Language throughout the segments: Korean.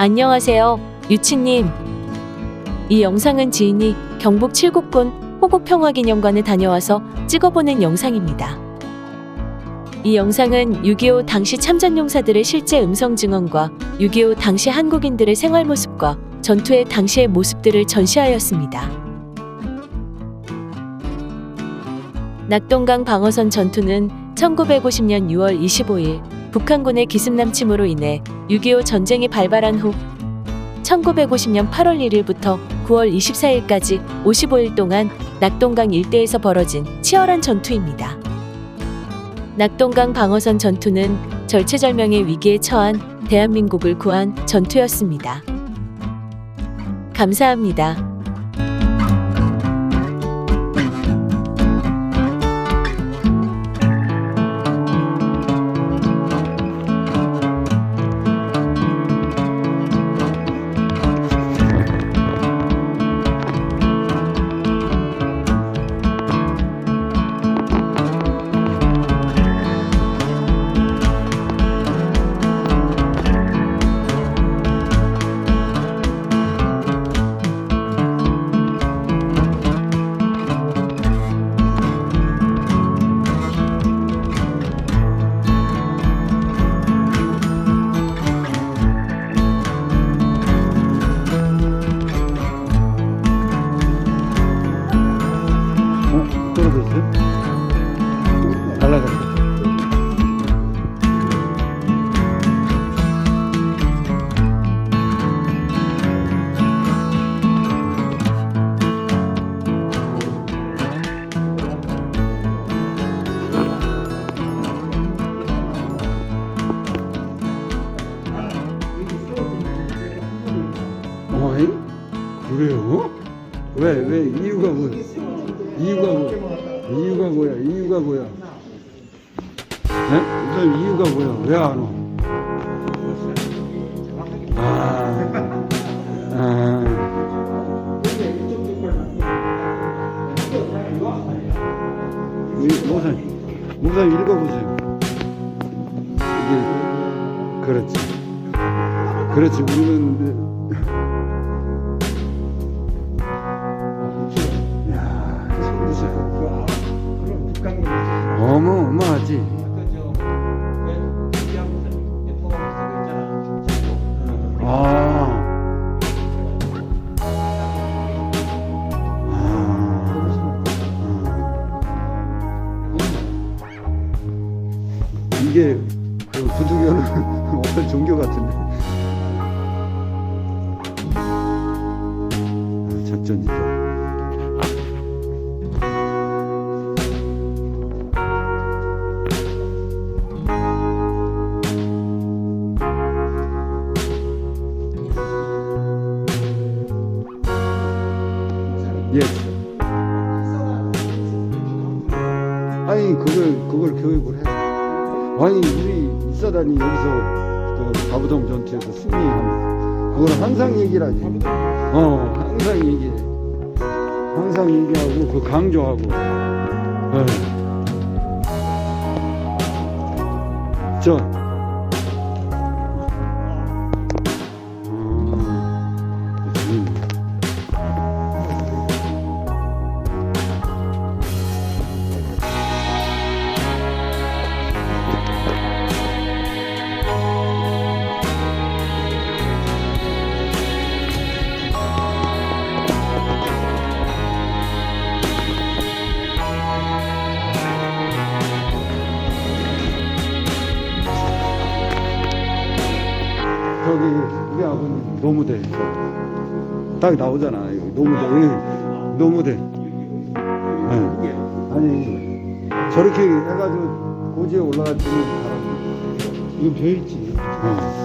안녕하세요, 유치님. 이 영상은 지인이 경북 칠곡군 호국평화기념관에 다녀와서 찍어보는 영상입니다. 이 영상은 6.25 당시 참전용사들의 실제 음성 증언과 6.25 당시 한국인들의 생활 모습과 전투의 당시의 모습들을 전시하였습니다. 낙동강 방어선 전투는 1950년 6월 25일 북한군의 기습남 침으로 인해 6.25 전쟁이 발발한 후 1950년 8월 1일부터 9월 24일까지 55일 동안 낙동강 일대에서 벌어진 치열한 전투입니다. 낙동강 방어선 전투는 절체절명의 위기에 처한 대한민국을 구한 전투였습니다. 감사합니다. 네? 이유가 뭐야, 왜 안 와? 아, 아. 이, 우선, 우선 읽어보세요. 이게, 그렇지. 그렇지, 우리는, 야, 진짜. 어마어마하지. 예. 아니 그걸 그걸 교육을 해. 아니 우리 이사단이 여기서 그 가부동 전투에서 승리한 그걸 항상 얘기를 하지. 어 항상 얘기해. 항상 얘기하고 그 강조하고. 예. 저. 딱 나오잖아 여기 노무대 네. 아니 저렇게 해가지고 고지에 때는 바람 이거 되어있지 어.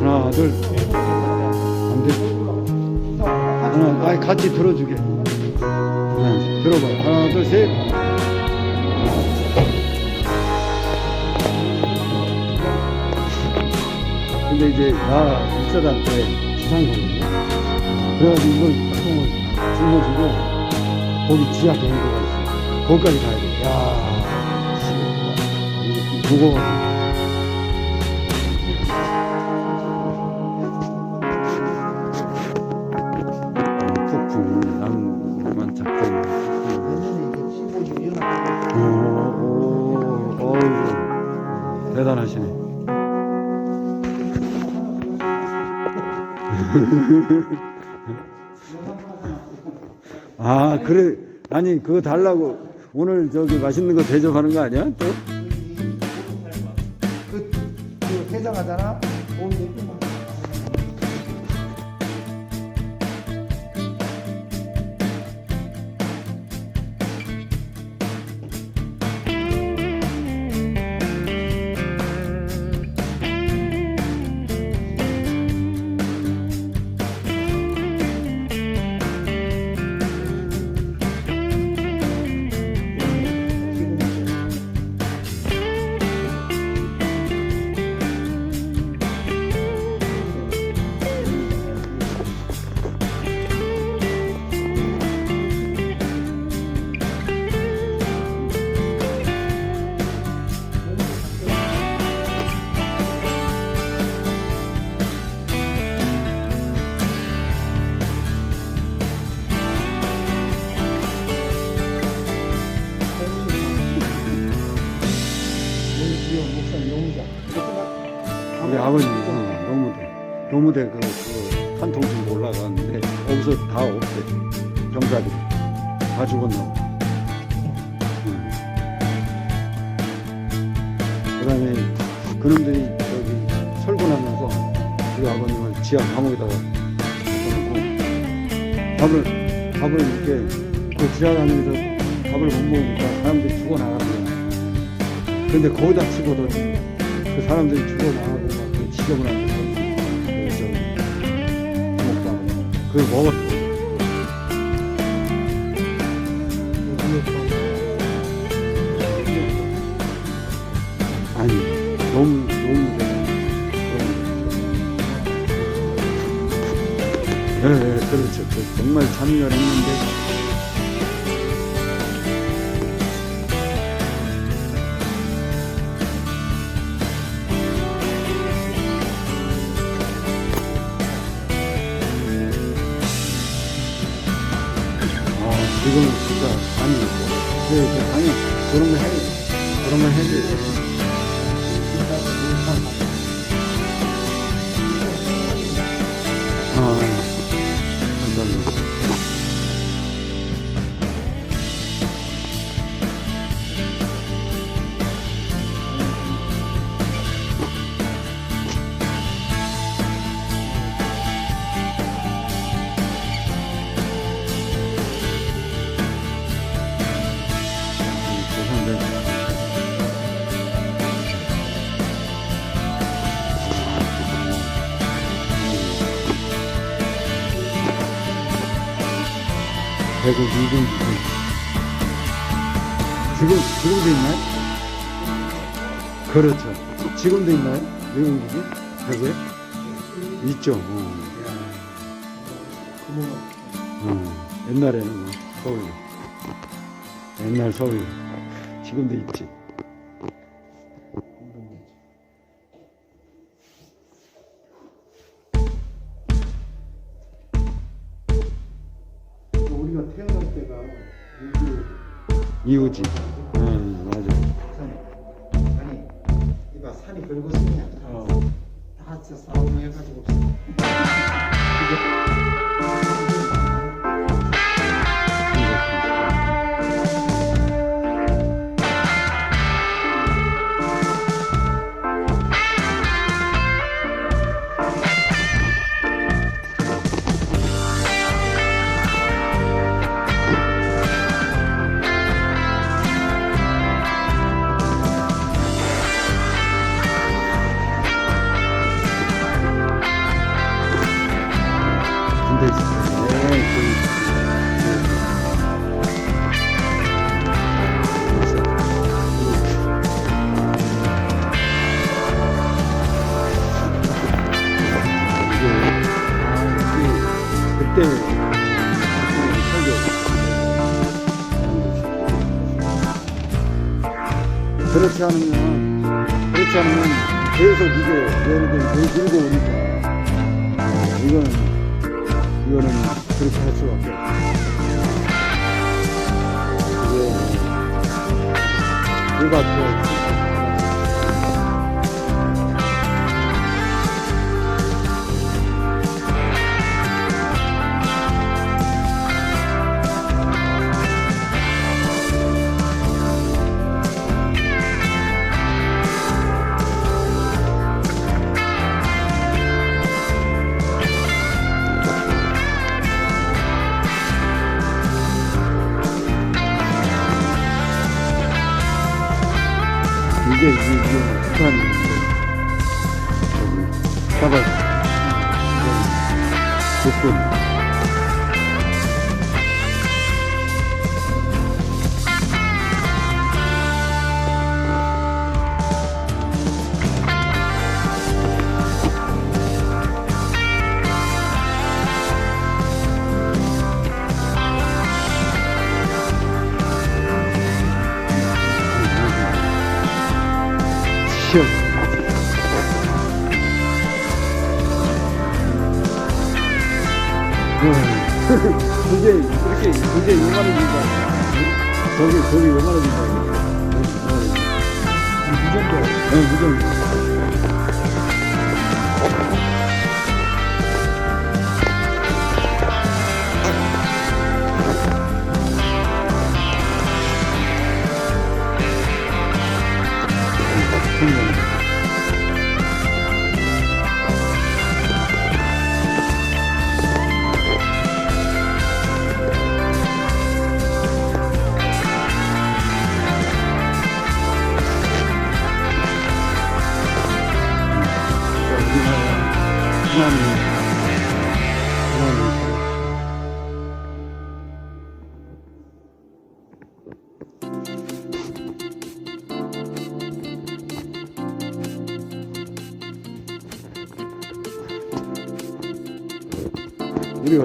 하나 둘 안 돼 하나 아니 같이 들어주게 네, 들어봐 하나 둘셋 근데 이제 나 부산 거거든요 그래가지고 이걸 보통을 짊어지고 거기 지하 경로가 있어. 거기까지 가야 돼. 야, 씨, 이거 무거워. 아, 그래. 아니, 그거 달라고. 오늘 저기 맛있는 거 대접하는 거 아니야? 또? 그, 그 회장하잖아. 온 대표만. 노무대 그, 그, 한통신 올라갔는데, 거기서 다 없대. 경사들이. 다 죽었나 봐. 응. 그 다음에, 그놈들이 저기 설gon하면서 우리 아버님을 지하 감옥에다가 넣어놓고, 밥을, 밥을 이렇게, 그 지하 감옥에서 밥을 못 먹으니까 사람들이 죽어나가는 거야. 근데 거기다 치고도 그 사람들이 죽어나가고 막그 지저분한 그걸 먹었어. 아니 너무 너무 예, 예, 그렇죠. 그 정말 참여를 했는데 대구 미군 지금 지금도 있나요? 그렇죠. 지금도 있나요? 미군기지 대구에 있죠. 어. 어. 옛날에는 뭐 서울 옛날 서울 지금도 있지. 이우지. 응 맞아. 산이 아니 이봐 산이 긁었으냐 어. 다 싸움을 해가지고 있습니다. 네, 저기 있습니다. 네. 그때 그렇지 않으면 그렇지 않으면 계속 이게 예를 들면 계속 밀고 오니까 이거는 할 수밖에 없어 이게 누가 더이 이게 이게 북한 저기 사발 조건 시험. 그게 그렇게 그게 요만해진다. 저기 저기 요만해진다. 무정도 네 무정 우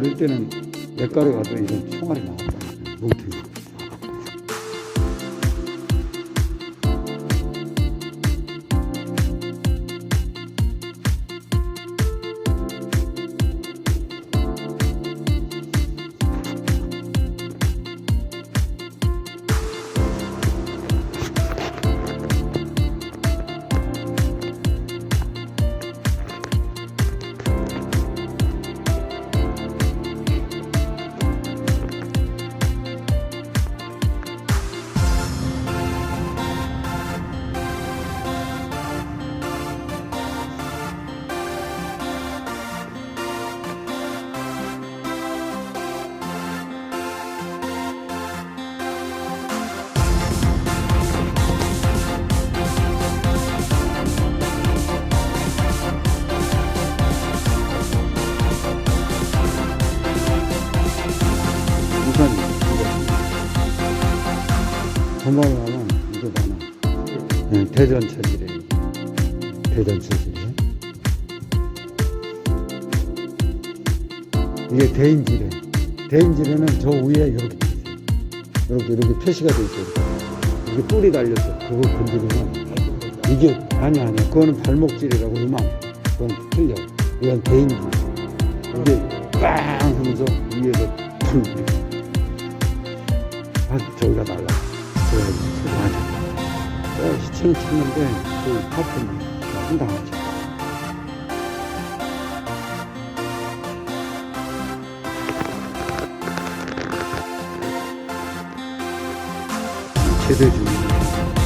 어릴 때는 맥가루 가도 이런 총알이 뭉 대전 체질에 대전 체질에 이게 대인지래 대인지래는 저 위에 이렇게. 이렇게 이렇게 표시가 돼 있어요 이게 뿔이 달렸어 그거 건드리면 이게 아니 아니 그거는 발목질이라고 이만 그건 틀려 이건 대인지 이게 빵 하면서 위에서 툭 이렇게 아, 저기가 날라. 그래가지고 맞아. 어, 시체는 쳤는데 그 파트는 상당하지. 최대 중. 상인.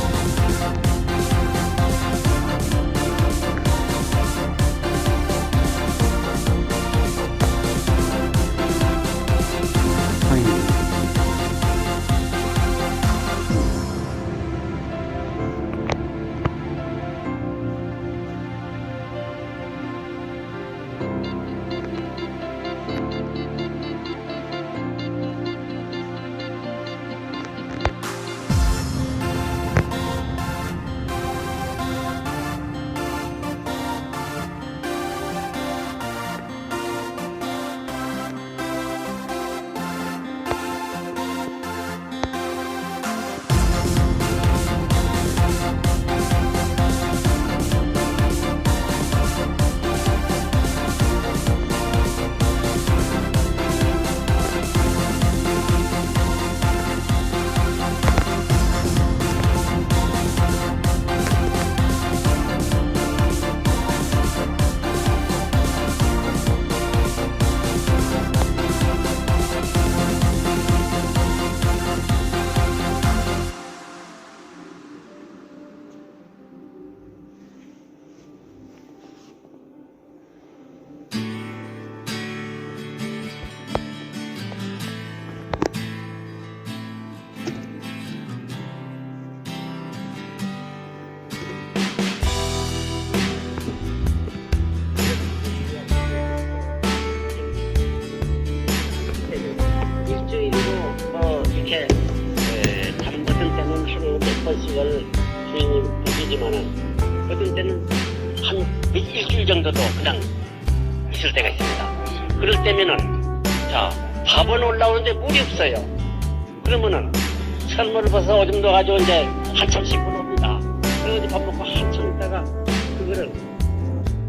뭐 이렇게 에, 다른 어떤 때는 하루에 100번씩을 주인님 보시지만은 어떤 때는 한 일주일 정도도 그냥 있을 때가 있습니다. 그럴 때면은 자 밥은 올라오는데 물이 없어요. 그러면은 선물을 벗어 오줌도 가지고 이제 한참씩 물옵니다. 그래서 밥 먹고 한참 있다가 그거를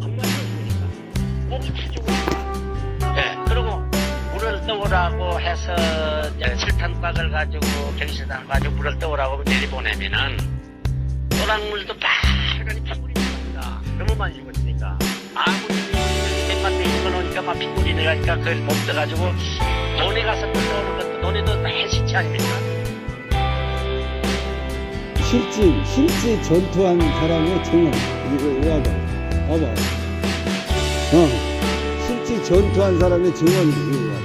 안 마시니까 목이 다 죽으니까. 뭐. 예, 그리고 떠오라고 해서 설탕박을 가지고 경시당 가지고 물을 떠오라고 내리보내면은 노랑물도 빨간이 핏물이 나옵니다. 너무 많이 익었으니까. 아무리 땡만 내리고 놓으니까 막 핏물이 내가니까 그걸 못 떠가지고 논에 가서 물 떠오는 것도 논에도 다 해시치 아닙니까? 실제 실제 전투한 사람의 증언 이거 와봐 와봐 어. 실제 전투한 사람의 증언 이거 와봐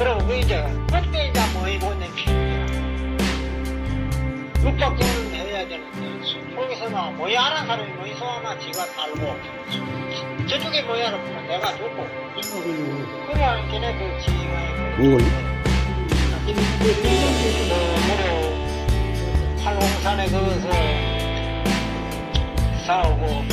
그러고 그 이제 그때 이제 모이 보낸 피입니다 육박제는 해야 되는데 거기서는 모이 하나 사람이 모이 소 하나 지가 살고 저쪽에 하나 보면 내가 죽고. 그냥 걔네 그 지가 이걸 그 팔공산에 거기서 싸우고